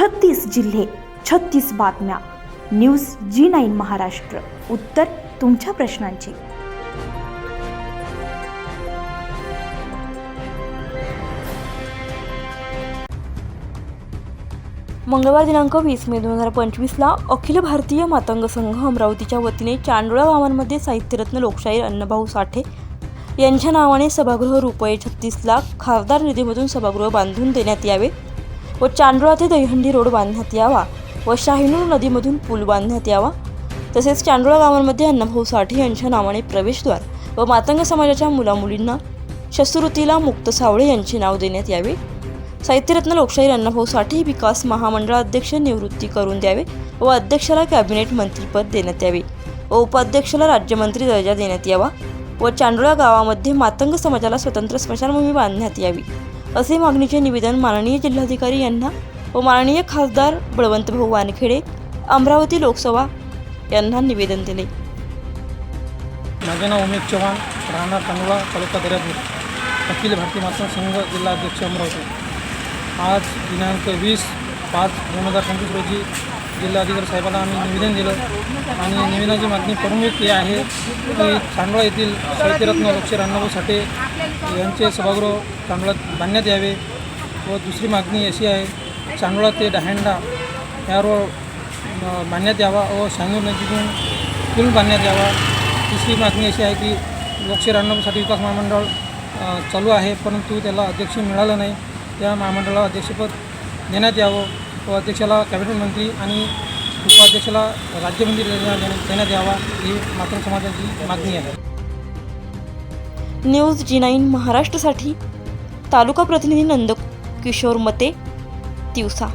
छत्तीस जिल्हे छत्तीस बातम्या. News G nine Maharashtra. उत्तर तुमच्या प्रश्नांची. मंगळवार दिनांक वीस मे दोन हजार पंचवीसला अखिल भारतीय मातंग संघ अमरावतीच्या वतीने चांडोळा गावांमध्ये साहित्यरत्न लोकशाहीर अण्णाभाऊ साठे यांच्या नावाने सभागृह रुपये छत्तीस लाख खासदार निधीमधून सभागृह बांधून देण्यात यावे. व चांडोळा ते दहीहंडी रोड बांधण्यात यावा व शाहिनूर नदीमधून पूल बांधण्यात यावा. तसेच चांडोळा गावांमध्ये अण्णाभाऊ साठे यांच्या नावाने प्रवेशद्वार व मातंग समाजाच्या मुलामुलींना शस्त्रुतीला मुक्त सावळे यांचे नाव देण्यात यावे. साहित्यरत्न लोकशाहीर अण्णाभाऊ साठे विकास महामंडळ अध्यक्ष निवृत्ती करून द्यावे व अध्यक्षाला कॅबिनेट मंत्रीपद देण्यात यावे व उपाध्यक्षाला राज्यमंत्री दर्जा देण्यात यावा व चांडोळा गावामध्ये मातंग समाजाला स्वतंत्र स्मशानभूमी बांधण्यात यावी. असे मागणीचे निवेदन माननीय जिल्हाधिकारी यांना व माननीय खासदार बळवंतभाऊ वानखेडे अमरावती लोकसभा यांना निवेदन दिले. माझे नाव उमेश चव्हाण राहणार तांदुळा तालुका दर्यापूर अखिल भारतीय मातृ संघ जिल्हा अध्यक्ष अमरावती. आज दिनांक वीस पाच दोन हजार पंचवीस रोजी जिल्हाधिकारी साहेबांना आम्ही निवेदन दिलं आणि निवेदनाची मागणी प्रमुख ही आहे की चांदोळा येथील साहित्यरत्न लक्ष अण्णाभाऊ साठे यांचे सभागृह चांदोळ्यात बांधण्यात यावे व दुसरी मागणी अशी आहे चांदोळा ते डहांडा या रोड बांधण्यात यावा व सांगूर नदीतून पूल बांधण्यात यावा. तिसरी मागणी अशी आहे की लोकशे रानसाठी विकास महामंडळ चालू आहे परंतु त्याला अध्यक्ष मिळालं नाही. त्या महामंडळाला अध्यक्षपद देण्यात यावं व अध्यक्षाला कॅबिनेट मंत्री आणि उपाध्यक्षाला राज्यमंत्री देण्यात देण्यात यावा ही मातृ समाजाची मागणी आहे. न्यूज जी नाईन महाराष्ट्रासाठी तालुका प्रतिनिधी नंद किशोर मते दिवसा.